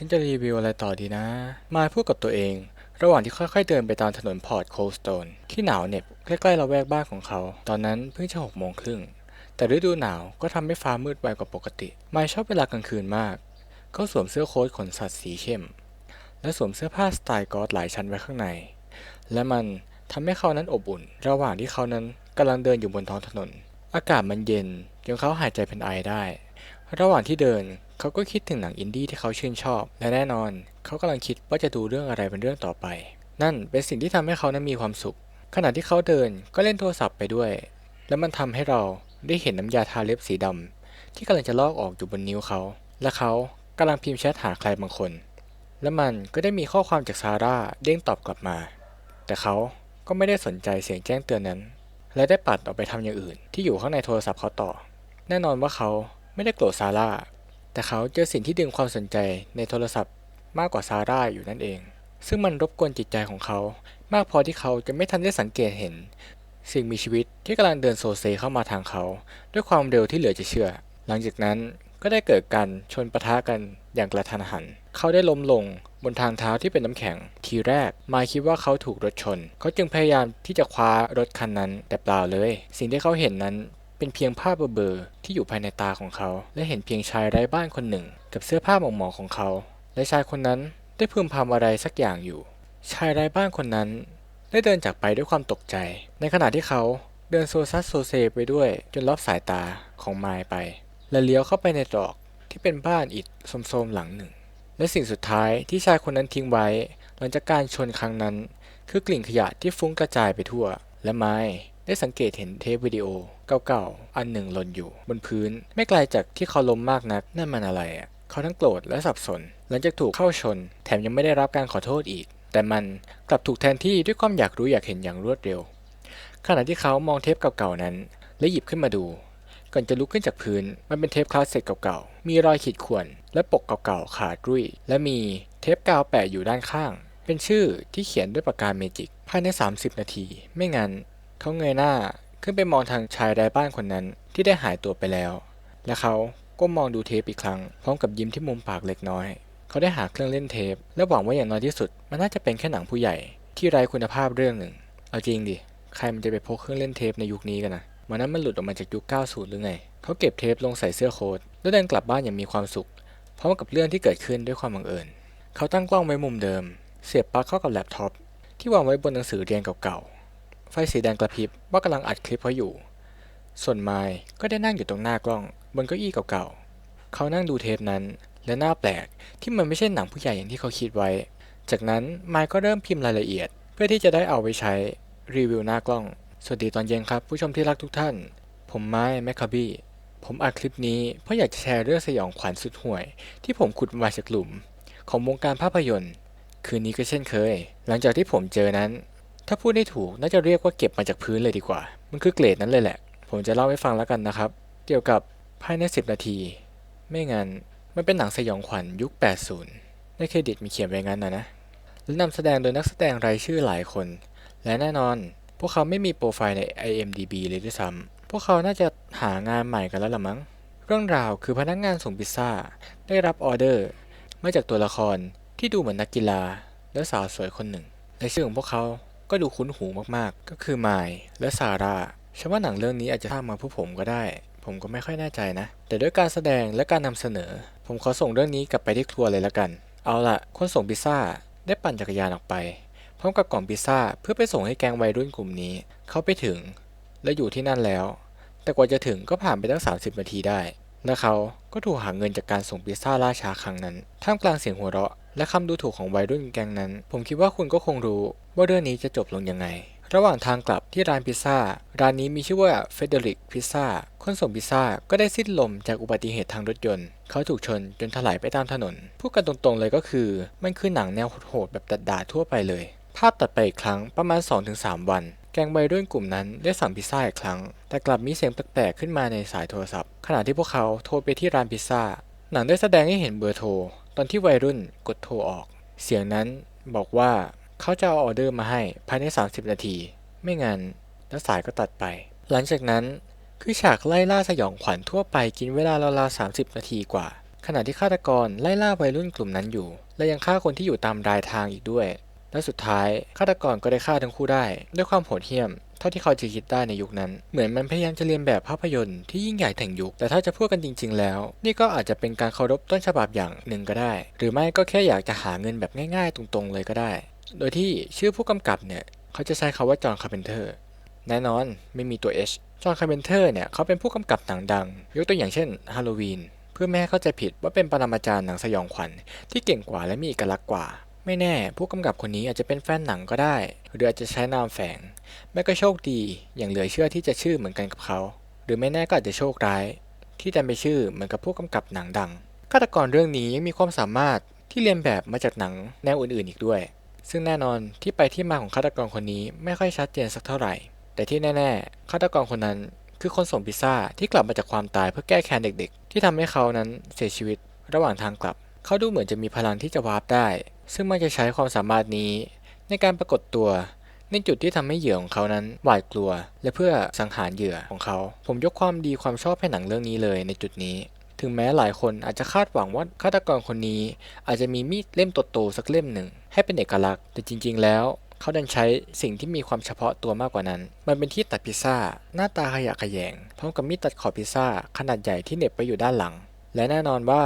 ฉันจะรีวิวอะไรต่อดีนะ มาพูดกับตัวเอง ระหว่างที่ค่อยๆเดินไปตามถนนพอร์ตโคลสโตนที่หนาวเหน็บใกล้ๆละแวกบ้านของเขา ตอนนั้นเพิ่งจะหกโมงครึ่ง แต่ฤดูหนาวก็ทำให้ฟ้ามืดไวกว่าปกติมายชอบเวลากลางคืนมาก เขาสวมเสื้อโค้ทขนสัตว์สีเข้ม และสวมเสื้อผ้าสไตล์กอธหลายชั้นไว้ข้างใน และมันทำให้เขานั้นอบอุ่น ระหว่างที่เขานั้นกำลังเดินอยู่บนท้องถนน อากาศมันเย็นจนเขาหายใจเป็นไอได้ ระหว่างที่เดิน เขาก็คิดถึงหนังอินดี้ที่เขาชื่นชอบ และแน่นอน เขากำลังคิดว่าจะดูเรื่องอะไรเป็นเรื่องต่อไป นั่นเป็นสิ่งที่ทำให้เขานั้นมีความสุข ขณะที่เขาเดินก็เล่นโทรศัพท์ไปด้วย และมันทำให้เราได้เห็นน้ำยาทาเล็บสีดำที่กำลังจะลอกออกอยู่บนนิ้วเขา และเขากำลังพิมพ์แชทหาใครบางคน และมันก็ได้มีข้อความจากซาร่าเด้งตอบกลับมา แต่เขาก็ไม่ได้สนใจเสียงแจ้งเตือนนั้น และได้ปัดออกไปทำอย่างอื่น ที่อยู่ข้างในโทรศัพท์เขาต่อ แน่นอนว่าเขาไม่ได้โกรธซาร่า แต่เขาเจอสิ่งที่ดึงความสนใจในโทรศัพท์มากกว่าซาร่าอยู่นั่นเอง ซึ่งมันรบกวนจิตใจของเขา มากพอที่เขาจะไม่ทันได้สังเกตเห็น สิ่งมีชีวิตที่กำลังเดินโซเซเข้ามาทางเขา ด้วยความเร็วที่เหลือจะเชื่อ หลังจากนั้นก็ได้เกิดการชนปะทะกันอย่างกระทันหัน เขาได้ล้มลงบนทางเท้าที่เป็นน้ำแข็ง ทีแรกมายคิดว่าเขาถูกรถชน เขาจึงพยายามที่จะคว้ารถคันนั้นแต่เปล่าเลย สิ่งที่เขาเห็นนั้น เป็นเพียงภาพเบลอๆที่อยู่ภายในตาของเขา และเห็นเพียงชายไร้บ้านคนหนึ่ง กับเสื้อผ้าหมองๆของเขา และชายคนนั้นได้พึมพำอะไรสักอย่างอยู่ ชายไร้บ้านคนนั้น ได้เดินจากไปด้วยความตกใจ ในขณะที่เขาเดินโซซัสโซเซไปด้วยจนลอบสายตาของมายไป และเลี้ยวเข้าไปในตรอกที่เป็นบ้านอิฐโทรมๆหลังหนึ่ง และสิ่งสุดท้ายที่ชายคนนั้นทิ้งไว้ หลังจากการชนครั้งนั้น คือกลิ่นขยะที่ฟุ้งกระจายไปทั่ว และไม้ได้สังเกตเห็นเทปวิดีโอ เก่าๆ อันหนึ่งหล่นอยู่ บนพื้นไม่ไกลจากที่เขาล้มมากนักนั่นมันอะไรอะเขาทั้งโกรธและสับสน หลังจากถูกเข้าชน แถมยังไม่ได้รับการขอโทษอีก แต่มันกลับถูกแทนที่ด้วยความอยากรู้อยากเห็นอย่างรวดเร็ว ขณะที่เขามองเทปเก่าๆนั้น และหยิบขึ้นมาดู ก่อนจะลุกขึ้นจากพื้น มันเป็นเทปคลาสสิกเก่าๆ มีรอยขีดข่วน และปกเก่าๆ ขาดรุ่ย และมีเทปกาวแปะอยู่ด้านข้าง เป็นชื่อที่เขียนด้วยปากกาเมจิก ภายใน 30 นาที ไม่งั้นเขาเงยหน้า ขึ้นไปมองทางชายไร้บ้านคนนั้นที่ได้หายตัวไปแล้ว และเขาก็มองดูเทปอีกครั้งพร้อมกับยิ้มที่มุมปากเล็กน้อย เขาได้หาเครื่องเล่นเทป และหวังว่าอย่างน้อยที่สุด มันน่าจะเป็นแค่หนังผู้ใหญ่ที่ไร้คุณภาพเรื่องหนึ่ง เอาจริงดิ ใครมันจะไปพกเครื่องเล่นเทปในยุคนี้กันนะวันนั้นมันหลุดออกมาจากยุค 90 หรือไง เขาเก็บเทปลงใส่เสื้อโค้ทแล้วเดินกลับบ้านอย่างมีความสุขพร้อมกับเรื่องที่เกิดขึ้นด้วยความบังเอิญ เขาตั้งกล้องไว้มุมเดิม เสียบปลั๊กเข้ากับแล็ปท็อปที่วางไว้บนหนังสือเรียนเก่าๆ ไฟสีแดงกระพริบว่ากำลังอัดคลิปเขาอยู่ ส่วนไมค์ก็ได้นั่งอยู่ตรงหน้ากล้อง บนเก้าอี้เก่าๆ เขานั่งดูเทปนั้น และหน้าแปลกที่มันไม่ใช่หนังผู้ใหญ่อย่างที่เขาคิดไว้ จากนั้นไมค์ก็เริ่มพิมพ์รายละเอียด เพื่อที่จะได้เอาไปใช้รีวิวหน้ากล้อง สวัสดีตอนเย็นครับ ผู้ชมที่รักทุกท่าน ผมไม้แมคคาบี้ผมอัดคลิปนี้เพราะอยากจะแชร์เรื่องสยองขวัญสุดห่วย ที่ผมขุดมาจากหลุม ของวงการภาพยนตร์ คืนนี้ก็เช่นเคย หลังจากที่ผมเจอนั้น ถ้าพูดได้ถูกน่าจะเรียกว่าเก็บมาจากพื้นเลยดีกว่า มันคือเกรดนั้นเลยแหละ ผมจะเล่าให้ฟังแล้วกันนะครับ เกี่ยวกับภายใน 10 นาที ไม่งั้นมันเป็นหนังสยองขวัญยุค 80 ในเครดิตมีเขียนไว้งั้นนะนะ และนำแสดงโดยนักแสดงรายชื่อหลายคน และแน่นอน พวกเขาไม่มีโปรไฟล์ใน IMDB เลยด้วยซ้ำพวกเขาน่าจะหางานใหม่กันแล้วละมั้ง เรื่องราวคือพนักงานส่งพิซซ่า ได้รับออเดอร์ มาจากตัวละครที่ดูเหมือนนักกีฬาและสาวสวยคนหนึ่งและชื่อของพวกเขา ก็ดูคุ้นหูมากๆ ก็คือไมล์และซาร่าฉันว่าหนังเรื่องนี้อาจจะสร้ามาเพื่อผมก็ได้ ผมก็ไม่ค่อยแน่ใจนะ แต่ด้วยการแสดงและการนำเสนอ ผมขอส่งเรื่องนี้กลับไปที่ครัวเลยละกัน เอาละคนส่งพิซซ่าได้ปั่นจักรยานออกไปพร้อมกับกล่องพิซซ่าเพื่อไปส่งให้แก๊งวัยรุ่นกลุ่มนี้ เขาไปถึง และอยู่ที่นั่นแล้ว แต่กว่าจะถึงก็ผ่านไปตั้ง 30 นาทีได้และเขาก็ถูกหาเงินจากการส่งพิซซ่าล่าช้าครั้งนั้น ท่ามกลางเสียงหัวเราะ และคำดูถูกของวัยรุ่นแก๊งนั้น ผมคิดว่าคุณก็คงรู้ว่าเรื่องนี้จะจบลงยังไง ระหว่างทางกลับที่ร้านพิซซ่า ร้านนี้มีชื่อว่าเฟเดริกพิซซ่า คนส่งพิซซ่าก็ได้สิ้นลมจากอุบัติเหตุทางรถยนต์ เขาถูกชนจนถลายไปตามถนน พูดกันตรงๆเลยก็คือ มันคือหนังแนวโหดๆแบบดัดดาทั่วไปเลย ภาพตัดไปอีกครั้งประมาณ 2-3 วันแก๊งวัยรุ่นกลุ่มนั้นได้สั่งพิซซ่าอีกครั้ง แต่กลับมีเสียงแปลกๆขึ้นมาในสายโทรศัพท์ ขณะที่พวกเขาโทรไปที่ร้านพิซซ่า หนังได้แสดงให้เห็นเบอร์โทร ตอนที่วัยรุ่นกดโทรออก เสียงนั้นบอกว่าเขาจะเอาออเดอร์มาให้ภายใน 30 นาที ไม่งั้นแล้วสายก็ตัดไป หลังจากนั้นคือฉากไล่ล่าสยองขวัญทั่วไปกินเวลาราวๆ30นาทีกว่า ขณะที่ฆาตกรไล่ล่าวัยรุ่นกลุ่มนั้นอยู่ และยังฆ่าคนที่อยู่ตามรายทางอีกด้วย และสุดท้ายฆาตกรก็ได้ฆ่าทั้งคู่ได้ ด้วยความโหดเหี้ยม เท่าที่เขาจะคิดได้ในยุคนั้น เหมือนมันพยายามจะเรียนแบบภาพยนตร์ที่ยิ่งใหญ่แห่งยุค แต่ถ้าจะพูดกันจริง ๆ แล้ว นี่ก็อาจจะเป็นการเคารพต้นฉบับอย่างหนึ่งก็ได้ หรือไม่ก็แค่อยากจะหาเงินแบบง่ายๆ ตรงๆ เลยก็ได้ โดยที่ชื่อผู้กำกับเนี่ยเขาจะใช้คาว่าจอห์นคาร์เพนเตอร์แน่นอนไม่มีตัว H จอห์นคาร์เพนเตอร์เนี่ยเขาเป็นผู้กำกับหนังดัง ยกตัวอย่างเช่นฮาโลวีนเพื่อไม่ให้เข้าใจผิดว่าเป็นปรมาจารย์หนังสยองขวัญที่เก่งกว่าและมีเอกลักษณ์กว่า ไม่แน่ ผู้กำกับคนนี้อาจจะเป็นแฟนหนังก็ได้ หรืออาจจะใช้นามแฝง แม่ก็โชคดีอย่างเหลือเชื่อที่จะชื่อเหมือนกันกับเขา หรือไม่แน่ก็อาจจะโชคร้าย ที่ดันไปชื่อเหมือนกับผู้กำกับหนังดังฆาตกรเรื่องนี้ยังมีความสามารถที่เรียนแบบมาจากหนังแนวอื่นๆอีกด้วย ซึ่งแน่นอนที่ไปที่มาของฆาตกรคนนี้ไม่ค่อยชัดเจนสักเท่าไหร่ แต่ที่แน่ๆฆาตกรคนนั้นคือคนส่งพิซซ่าที่กลับมาจากความตายเพื่อแก้แค้นเด็กๆ ที่ทำให้เขานั้นเสียชีวิตระหว่างทางกลับ เขาดูเหมือนจะมีพลังที่จะวาร์ปได้ ซึ่งมันจะใช้ความสามารถนี้ ในการปรากฏตัว ในจุดที่ทำให้เหยื่อของเขานั้นหวาดกลัว และเพื่อสังหารเหยื่อของเขา ผมยกความดีความชอบให้หนังเรื่องนี้เลยในจุดนี้ ถึงแม้หลายคนอาจจะคาดหวังว่าฆาตกรคนนี้ อาจจะมีมีดเล่มโตๆสักเล่มหนึ่ง ให้เป็นเอกลักษณ์แต่จริง ๆ แล้วเขาดันใช้สิ่งที่มีความเฉพาะตัวมากกว่านั้น มันเป็นที่ตัดพิซซ่า หน้าตาขยะแขยง พร้อมกับมีดตัดขอบพิซซ่า ขนาดใหญ่ที่เหน็บไปอยู่ด้านหลัง และแน่นอนว่า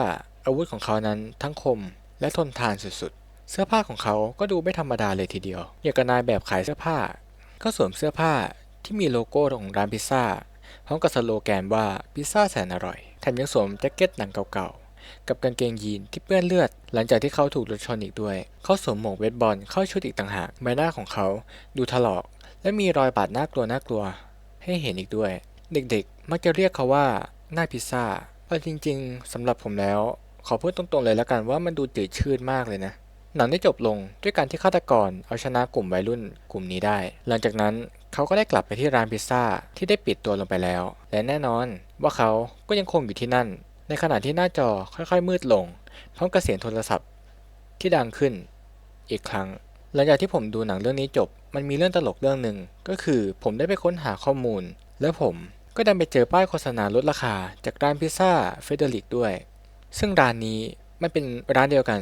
อาวุธของเขานั้นทั้งคมและทนทานสุดๆ เสื้อผ้าของเขาก็ดูไม่ธรรมดาเลยทีเดียว อย่างกับนายแบบขายเสื้อผ้า ก็สวมเสื้อผ้าที่มีโลโก้ของร้านพิซซ่า พร้อมกับสโลแกนว่าพิซซ่าแสนอร่อย แถมยังสวมแจ็คเก็ตหนังเก่าๆ กับกางเกงยีนที่เปื้อนเลือด หลังจากที่เขาถูกรถชนอีกด้วย เขาสวมหมวกเวทบอลเข้าชุดอีกต่างหาก ใบหน้าของเขาดูถลอก และมีรอยบาดน่ากลัวน่ากลัว ให้เห็นอีกด้วย เด็กๆ มักจะเรียกเขาว่าหน้าพิซซ่าเอาจริง ๆสำหรับผมแล้ว ขอพูดตรงๆเลยแล้วกันว่ามันดูจืดชืดมากเลยนะ หนังได้จบลงด้วยการที่ฆาตกรเอาชนะกลุ่มวัยรุ่นกลุ่มนี้ได้ หลังจากนั้นเขาก็ได้กลับไปที่ร้านพิซซ่าที่ได้ปิดตัวลงไปแล้ว และแน่นอนว่าเขาก็ยังคงอยู่ที่นั่น ในขณะที่หน้าจอค่อยๆ มืดลง พร้อมกับเสียงโทรศัพท์ ที่ดังขึ้น อีกครั้ง หลังจากที่ผมดูหนังเรื่องนี้จบ มันมีเรื่องตลกเรื่องหนึ่งก็คือผมได้ไปค้นหาข้อมูล และผมก็ดันไปเจอป้ายโฆษณาลดราคา จากร้านพิซซ่าเฟเดริกด้วย ซึ่งร้านนี้มันเป็นร้านเดียวกัน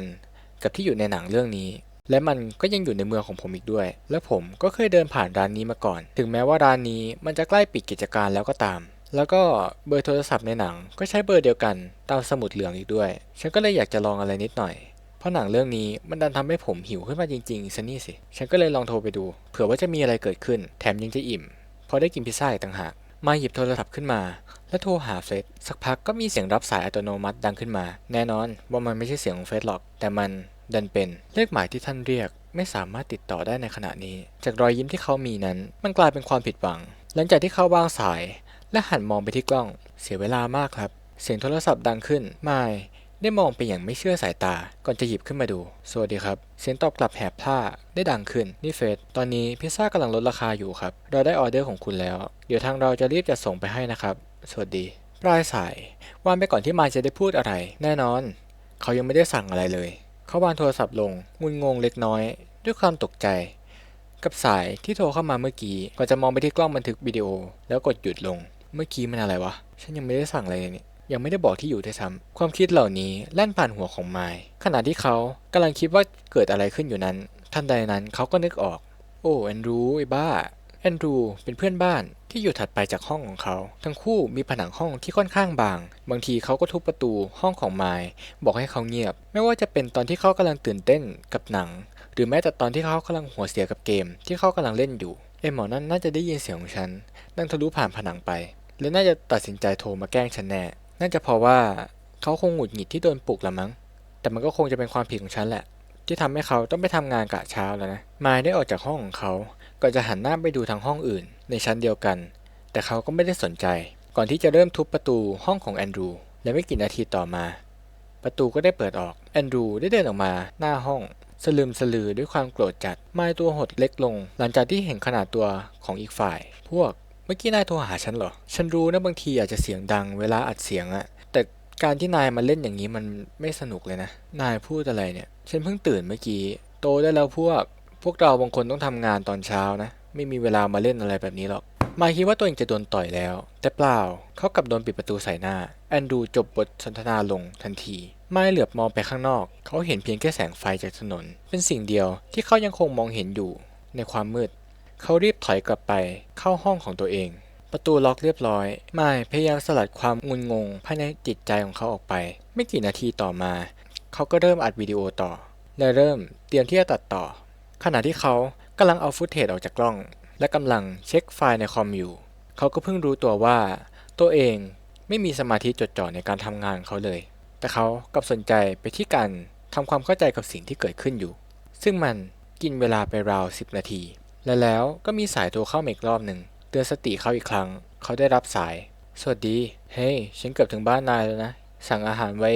กับที่อยู่ในหนังเรื่องนี้ และมันก็ยังอยู่ในเมืองของผมอีกด้วย และผมก็เคยเดินผ่านร้านนี้มาก่อน ถึงแม้ว่าร้านนี้มันจะใกล้ปิดกิจการแล้วก็ตาม แล้วก็เบอร์โทรศัพท์ในหนังก็ใช้เบอร์เดียวกันตามสมุดเหลืองอีกด้วย ฉันก็เลยอยากจะลองอะไรนิดหน่อยเพราะหนังเรื่องนี้มันดันทำให้ผมหิวขึ้นมาจริงๆซะนี่สิ ฉันก็เลยลองโทรไปดู เผื่อว่าจะมีอะไรเกิดขึ้น แถมยังจะอิ่ม พอได้กินพิซซ่าอีกต่างหาก มาหยิบโทรศัพท์ขึ้นมา แล้วโทรหาเฟสดสักพักก็มีเสียงรับสายอัตโนมัติดังขึ้นมา แน่นอนว่ามันไม่ใช่เสียงของเฟสดหรอก แต่มันดันเป็นเลขหมายที่ท่านเรียก ไม่สามารถติดต่อได้ในขณะนี้ จากรอยยิ้มที่เขามีนั้น มันกลายเป็นความผิดหวัง หลังจากที่เขาวางสาย และหันมองไปที่กล้อง เสียเวลามากครับ เสียงโทรศัพท์ดังขึ้นไม่ ได้มองไปอย่างไม่เชื่อสายตา ก่อนจะหยิบขึ้นมาดู สวัสดีครับ เสียงตอบกลับแหบพร่าได้ดังขึ้น นี่เฟสตอนนี้พิซซ่ากำลังลดราคาอยู่ครับ เราได้ออเดอร์ของคุณแล้ว เดี๋ยวทางเราจะรีบจัดส่งไปให้นะครับ สวัสดี ปลายสาย วางไปก่อนที่มายจะได้พูดอะไร แน่นอน เขายังไม่ได้สั่งอะไรเลย เขาวางโทรศัพท์ลงงุนงงเล็กน้อย ด้วยความตกใจ กับสายที่โทรเข้ามาเมื่อกี้ ก่อนจะมองไปที่กล้องบันทึกวิดีโอ แล้วกดหยุดลง เมื่อกี้มันอะไรวะ ฉันยังไม่ได้สั่งอะไรเลยนี่ ยังไม่ได้บอกที่อยู่ด้วยซ้ำความคิดเหล่านี้แล่นผ่านหัวของไมล์ขณะที่เขากำลังคิดว่าเกิดอะไรขึ้นอยู่นั้น ทันใดนั้นเขาก็นึกออก โอ้แอนดรูไอ้บ้าแอนดรูเป็นเพื่อนบ้านที่อยู่ถัดไปจากห้องของเขา ทั้งคู่มีผนังห้องที่ค่อนข้างบาง บางทีเขาก็ทุบประตูห้องของไมล์บอกให้เขาเงียบ ไม่ว่าจะเป็นตอนที่เขากำลังตื่นเต้นกับหนัง หรือแม้แต่ตอนที่เขากำลังหัวเสียกับเกม ที่เขากำลังเล่นอยู่ไอ้หมอนั่นน่าจะได้ยินเสียงของฉันนั่งทะลุผ่านผนังไป และน่าจะตัดสินใจโทรมาแกล้งฉันแน่ น่าจะเพราะว่าเขาคงหงุดหงิดที่โดนปลุกละมั้ง แต่มันก็คงจะเป็นความผิดของฉันแหละ ที่ทำให้เขาต้องไปทำงานกะเช้าแล้วนะ มายได้ออกจากห้องของเขาก่อนจะหันหน้าไปดูทางห้องอื่น ในชั้นเดียวกัน แต่เขาก็ไม่ได้สนใจ ก่อนที่จะเริ่มทุบประตูห้องของแอนดรูและไม่กี่นาทีต่อมา ประตูก็ได้เปิดออก แอนดรูได้เดินออกมาหน้าห้อง สลืมสลือด้วยความโกรธจัด มายตัวหดเล็กลง หลังจากที่เห็นขนาดตัวของอีกฝ่าย พวก มื่อกี้นายโทรหาฉันเหรอ ฉันรู้นะบางทีอาจจะเสียงดังเวลาอัดเสียงอะแต่การที่นายมาเล่นอย่างนี้มันไม่สนุกเลยนะ นายพูดอะไรเนี่ย ฉันเพิ่งตื่นเมื่อกี้ โตได้แล้วพวก พวกเราบางคนต้องทำงานตอนเช้านะ ไม่มีเวลามาเล่นอะไรแบบนี้หรอก มายคิดว่าตัวเองจะโดนต่อยแล้ว แต่เปล่า เขากลับโดนปิดประตูใส่หน้า แอนดูจบบทสนทนาลงทันที ไม่เหลือบมองไปข้างนอก เขาเห็นเพียงแค่แสงไฟจากถนน เป็นสิ่งเดียวที่เขายังคงมองเห็นอยู่ในความมืด เขารีบถอยกลับไปเข้าห้องของตัวเอง ประตูล็อกเรียบร้อยไม่พยายามสลัดความงุนงงภายในจิตใจของเขาออกไป ไม่กี่นาทีต่อมา เขาก็เริ่มอัดวิดีโอต่อ และเริ่มเตรียมที่จะตัดต่อ ขณะที่เขากำลังเอาฟุตเทจออกจากกล้อง และกำลังเช็คไฟล์ในคอมอยู่เขาก็เพิ่งรู้ตัวว่า ตัวเองไม่มีสมาธิจดจ่อในการทำงานเขาเลย แต่เขากลับสนใจไปที่การทำความเข้าใจกับสิ่งที่เกิดขึ้นอยู่ ซึ่งมันกินเวลาไปราว 10 นาที และแล้วก็มีสายโทรเข้ามาอีกรอบหนึ่งเตือนสติเขาอีกครั้ง เขาได้รับสาย สวัสดี เฮ้ยฉันเกือบถึงบ้านนายแล้วนะ สั่งอาหารไว้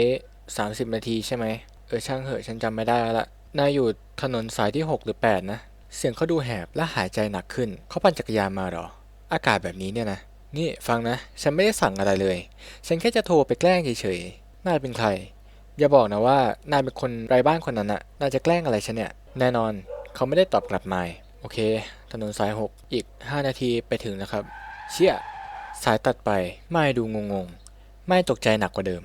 30 นาทีใช่ไหม เออช่างเหอะฉันจำไม่ได้แล้วละนายอยู่ถนนสายที่ 6 หรือ 8 นะ เสียงเขาดูแหบและหายใจหนักขึ้น เขาปั่นจักรยานมาหรอ อากาศแบบนี้เนี่ยนะ นี่ฟังนะ ฉันไม่ได้สั่งอะไรเลย ฉันแค่จะโทรไปแกล้งเฉยๆ นายเป็นใคร อย่าบอกนะว่านายเป็นคนไร้บ้านคนนั้นน่ะนายจะแกล้งอะไรฉันเนี่ย แน่นอน เขาไม่ได้ตอบกลับมา อเค ถนนสาย 6 อีก 5 นาทีไปถึงนะครับ เชี่ย สายตัดไป ไม่ดูงงๆไม่ตกใจหนักกว่าเดิม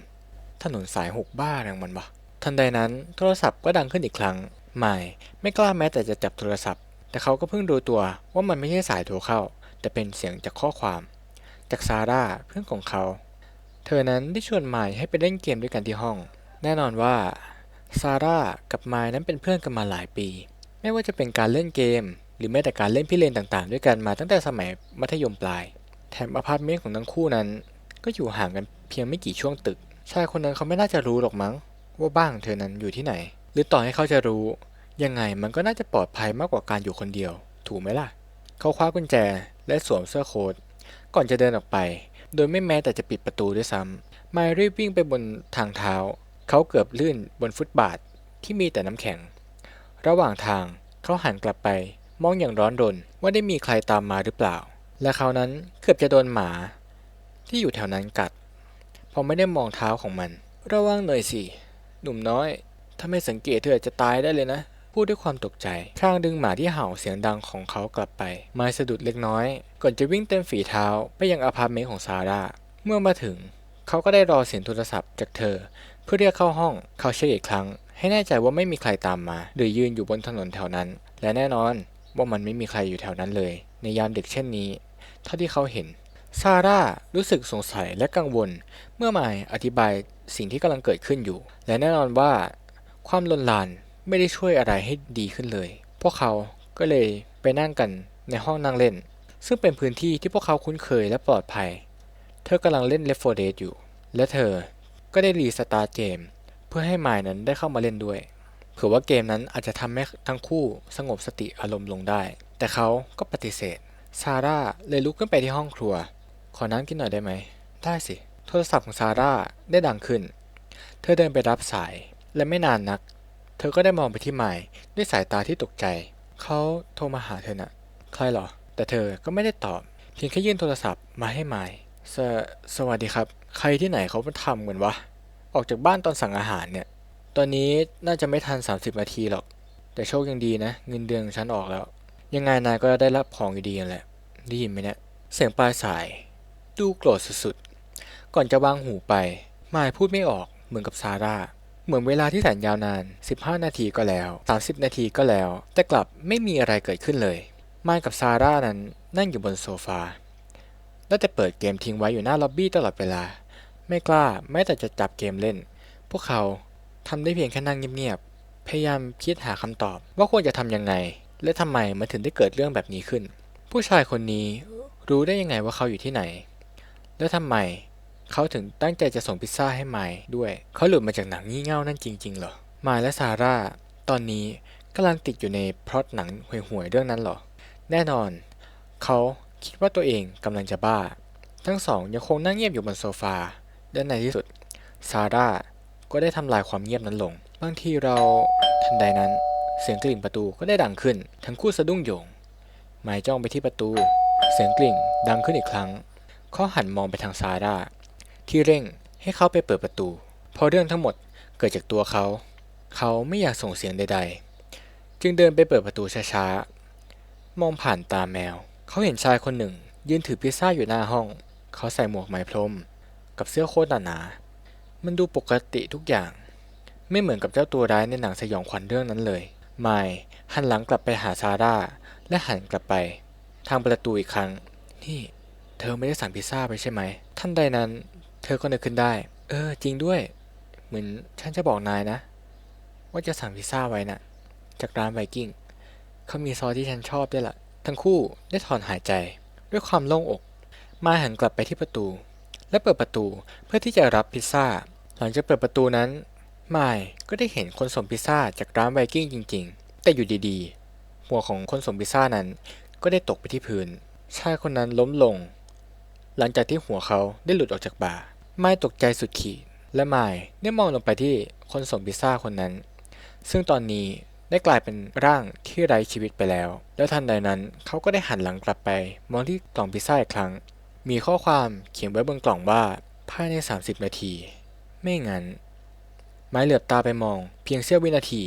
ถนนสาย 6 บ้าแรงมันปะทันใดนั้นโทรศัพท์ก็ดังขึ้นอีกครั้ง ไม่ไม่กล้าแม้แต่จะจับโทรศัพท์ แต่เขาก็เพิ่งรู้ตัวว่ามันไม่ใช่สายโทรเข้า แต่เป็นเสียงจากข้อความ จากซาร่าเพื่อนของเขา เธอนั้นได้ชวนไมล์ให้ไปเล่นเกมด้วยกันที่ห้อง แน่นอนว่าซาร่ากับไมล์นั้นเป็นเพื่อนกันมาหลายปี ไม่ว่าจะเป็นการเล่นเกม หรือแม้แต่การเล่นพิเรนต่างๆ ด้วยกันมาตั้งแต่สมัยมัธยมปลาย แถมอพาร์ตเมนต์ของทั้งคู่นั้น ก็อยู่ห่างกันเพียงไม่กี่ช่วงตึก ชายคนนั้นเขาไม่น่าจะรู้หรอกมั้ง ว่าบ้านของเธอนั้นอยู่ที่ไหน หรือต่อให้เขาจะรู้ ยังไงมันก็น่าจะปลอดภัยมากกว่าการอยู่คนเดียว ถูกไหมล่ะ เขาคว้ากุญแจและสวมเสื้อโค้ทก่อนจะเดินออกไป โดยไม่แม้แต่จะปิดประตูด้วยซ้ำไมล์รีบวิ่งไปบนทางเท้า เขาเกือบลื่นบนฟุตบาทที่มีแต่น้ำแข็ง ระหว่างทางเขาหันกลับไป มองอย่างร้อนรนว่าได้มีใครตามมาหรือเปล่า และเขานั้นเกือบจะโดนหมา ที่อยู่แถวนั้นกัดเพราะไม่ได้มองเท้าของมัน ระวังหน่อยสิ หนุ่มน้อย ถ้าไม่สังเกตเธออาจจะตายได้เลยนะ พูดด้วยความตกใจพลางดึงหมาที่เห่าเสียงดังของเขากลับไปไม้สะดุดเล็กน้อย ก่อนจะวิ่งเต็มฝีเท้าไปยังอพาร์ตเมนต์ของซาร่า เมื่อมาถึง เขาก็ได้รอเสียงโทรศัพท์จากเธอ เพื่อเรียกเข้าห้อง เขาเช็คอีกครั้ง ให้แน่ใจว่าไม่มีใครตามมา หรือยืนอยู่บนถนนแถวนั้น และแน่นอน ว่ามันไม่มีใครอยู่แถวนั้นเลย ในยามดึกเช่นนี้ เท่าที่เขาเห็น ซาร่ารู้สึกสงสัยและกังวล เมื่อไมายอธิบายสิ่งที่กำลังเกิดขึ้นอยู่ และแน่นอนว่า ความลนลานไม่ได้ช่วยอะไรให้ดีขึ้นเลย พวกเขาก็เลยไปนั่งกันในห้องนั่งเล่น ซึ่งเป็นพื้นที่ที่พวกเขาคุ้นเคยและปลอดภัย เธอกำลังเล่น Left 4 Dead อยู่ และเธอก็ได้รีสตาร์เกมเพื่อให้ไมายนั้นได้เข้ามาเล่นด้วย ผื่อว่าเกมนั้นอาจจะทำให้ทั้งคู่สงบสติอารมณ์ลงได้ แต่เขาก็ปฏิเสธ ซาร่าเลยลุกขึ้นไปที่ห้องครัว ขอน้ำกินหน่อยได้ไหม ได้สิ โทรศัพท์ของซาร่าได้ดังขึ้น เธอเดินไปรับสาย และไม่นานนัก เธอก็ได้มองไปที่ไมล์ด้วยสายตาที่ตกใจ เขาโทรมาหาเธอนะ่ะ ใครหรอ แต่เธอก็ไม่ได้ตอบ เพียงแค่ยื่นโทรศัพท์มาให้ไมล์สวัสดีครับ ใครที่ไหนเขามาทำกันวะ ออกจากบ้านตอนสั่งอาหารเนี่ย ตอนนี้น่าจะไม่ทัน 30 นาทีหรอก แต่โชคยังดีนะ เงินเดือนของฉันออกแล้ว ยังไงนายก็ได้รับของอยู่ดีนั่นแหละได้ยินไหมเนี่ยเสียงปลายสายดูโกรธสุดๆ ก่อนจะวางหูไปมายพูดไม่ออกเหมือนกับซาร่า เหมือนเวลาที่แสนยาวนาน 15 นาทีก็แล้ว 30 นาทีก็แล้ว แต่กลับไม่มีอะไรเกิดขึ้นเลย มายกับซาร่านั้นนั่งอยู่บนโซฟา และแต่เปิดเกมทิ้งไว้อยู่หน้าล็อบบี้ตลอดเวลา ไม่กล้าแม้แต่จะจับเกมเล่น พวกเขา ทำได้เพียงแค่นั่งเงียบๆ พยายามคิดหาคำตอบ ว่าควรจะทำยังไง และทำไมมันถึงได้เกิดเรื่องแบบนี้ขึ้น ผู้ชายคนนี้รู้ได้ยังไงว่าเขาอยู่ที่ไหน และทำไมเขาถึงตั้งใจจะส่งพิซซ่าให้ไมล์ด้วย เขาหลุดมาจากหนังงี่เง่านั่นจริงๆเหรอไมล์และซาร่าตอนนี้กำลังติดอยู่ในพล็อตหนังห่วยๆเรื่องนั้นเหรอ แน่นอน เขาคิดว่าตัวเองกำลังจะบ้า ทั้งสองยังคงนั่งเงียบอยู่บนโซฟา และในที่สุดซาร่า ก็ได้ทำลายความเงียบนั้นลง บางทีเราทันใดนั้น เสียงกลิ่งประตูก็ได้ดังขึ้น ทั้งคู่สะดุ้งโยงไมล์จ้องไปที่ประตู เสียงกลิ่งดังขึ้นอีกครั้ง เขาหันมองไปทางซาร่า ที่เร่งให้เขาไปเปิดประตูพราะเรื่องทั้งหมดเกิดจากตัวเขา เขาไม่อยากส่งเสียงใด ๆ จึงเดินไปเปิดประตูช้าๆ มองผ่านตาแมว เขาเห็นชายคนหนึ่ง ยืนถือพิซซ่าอยู่หน้าห้อง เขาใส่หมวกไหมพรม กับเสื้อโคตรหนา มันดูปกติทุกอย่าง ไม่เหมือนกับเจ้าตัวร้ายในหนังสยองขวัญเรื่องนั้นเลย ไมล์หันหลังกลับไปหาซาร่า และหันกลับไป ทางประตูอีกครั้ง นี่ เธอไม่ได้สั่งพิซซ่าไปใช่ไหม ท่านใดนั้น เธอก็นึกขึ้นได้ เออ จริงด้วย เหมือนฉันจะบอกนายนะ ว่าจะสั่งพิซซ่าไว้น่ะ จากร้านไวกิ้งเขามีซอสที่ฉันชอบด้วยล่ะ ทั้งคู่ได้ถอนหายใจ ด้วยความโล่งอก มาหันกลับไปที่ประตู และเปิดประตูเพื่อที่จะรับพิซซ่า หลังจากเปิดประตูนั้นไมายก็ได้เห็นคนส่งพิซซ่าจากร้านไวกิ้งจริง ๆ แต่อยู่ดีๆ หัวของคนส่งพิซซ่านั้นก็ได้ตกไปที่พื้น ชายคนนั้นล้มลง หลังจากที่หัวเขาได้หลุดออกจากบ่าไม้ตกใจสุดขีด และไม้ได้มองลงไปที่คนส่งพิซซ่าคนนั้น ซึ่งตอนนี้ได้กลายเป็นร่างที่ไร้ชีวิตไปแล้ว แล้วทันใดนั้นเขาก็ได้หันหลังกลับไป มองที่กล่องพิซซ่าอีกครั้ง มีข้อความเขียนไว้บนกล่องว่าภายใน 30 นาที ไม่งั้น ไม้เหลือบตาไปมอง เพียงเสี้ยววินาที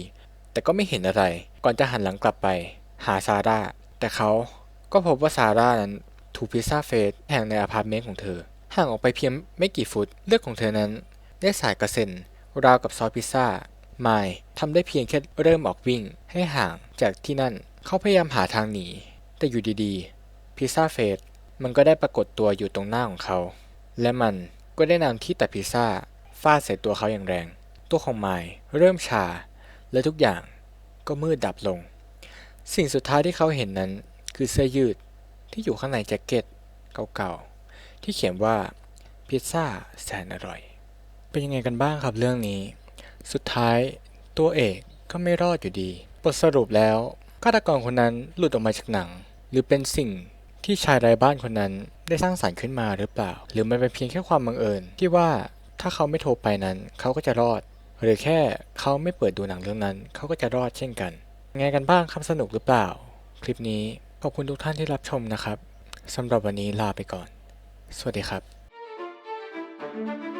แต่ก็ไม่เห็นอะไร ก่อนจะหันหลังกลับไป หาซาร่า แต่เขาก็พบว่าซาร่านั้นถูกพิซซ่าเฟสแห่งในอพาร์ตเมนต์ของเธอ ห่างออกไปเพียงไม่กี่ฟุต เลือดของเธอนั้น ได้สายกระเซ็นราวกับซอสพิซซ่าไมล์ทำได้เพียงแค่เริ่มออกวิ่งให้ห่างจากที่นั่น เขาพยายามหาทางหนี แต่อยู่ดีๆ พิซซ่าเฟสมันก็ได้ปรากฏตัวอยู่ตรงหน้าของเขา และมันก็ได้นำที่ตัดพิซซ่า ฟาดใส่ตัวเขาอย่างแรง ตัวของไมล์เริ่มชา และทุกอย่างก็มืดดับลง สิ่งสุดท้ายที่เขาเห็นนั้นคือเสื้อยืดที่อยู่ข้างในแจ็คเก็ตเก่าๆ ที่เขียนว่าพิซซ่าแสนอร่อย เป็นยังไงกันบ้างครับเรื่องนี้ สุดท้ายตัวเอกก็ไม่รอดอยู่ดี บทสรุปแล้วฆาตกรคนนั้นหลุดออกมาจากหนัง หรือเป็นสิ่งที่ชายไร้บ้านคนนั้นได้สร้างสรรค์ขึ้นมาหรือเปล่า หรือมันเป็นเพียงแค่ความบังเอิญที่ว่า ถ้าเขาไม่โทรไปนั้น เขาก็จะรอด หรือแค่เขาไม่เปิดดูหนังเรื่องนั้น เขาก็จะรอดเช่นกัน ไงกันบ้างครับสนุกหรือเปล่า คลิปนี้ขอบคุณทุกท่านที่รับชมนะครับสำหรับวันนี้ลาไปก่อน สวัสดีครับ